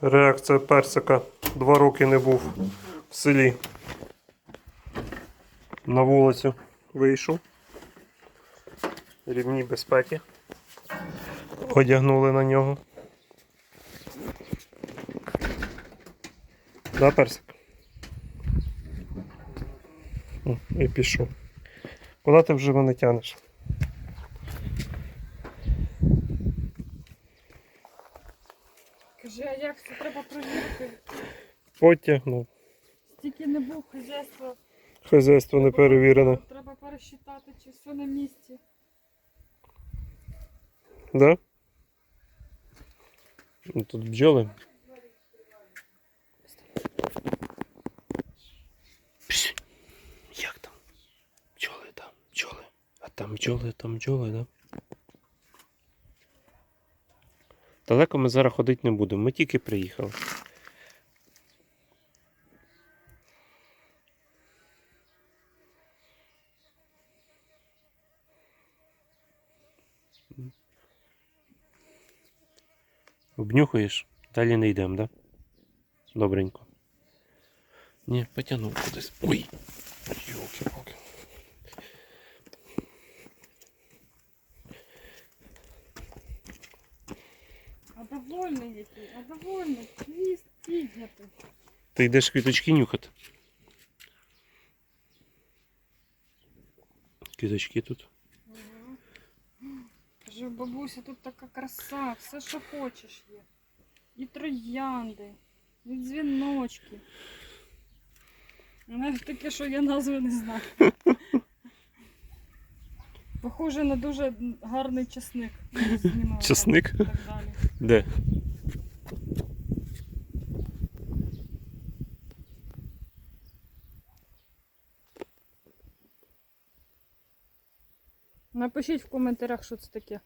Реакція персика. Два роки не був в селі. На вулицю вийшов. Рівні безпеки. Одягнули на нього. Да, персик? І пішов. Куди ти вже мене тянеш? Каже, а як це треба провірити? Потягнув. Стільки не був хазяйства. Хазяйство не перевірене. Треба пересчитати, чи все на місці. Да? Ну, тут бджоли. Пш, Як там? Бджоли там, бджоли. А там бджоли, там бджоли, да? Далеко ми зараз ходити не будемо, ми тільки приїхали. Обнюхаєш, далі не йдемо, да? Добренько. Ні, потягнув кудись. Ой! Йолки-палки. А довольний який, а довольний. Хвіст піднятий. Ти йдеш квіточки нюхати. Квіточки тут. Каже, бабуся, тут така краса, все, що хочеш є. І троянди, і дзвіночки. Навіть таке, що я назви не знаю. Похоже на дуже гарний часник. Я Часник? так далі. Де? Напишіть в коментарях, що це таке.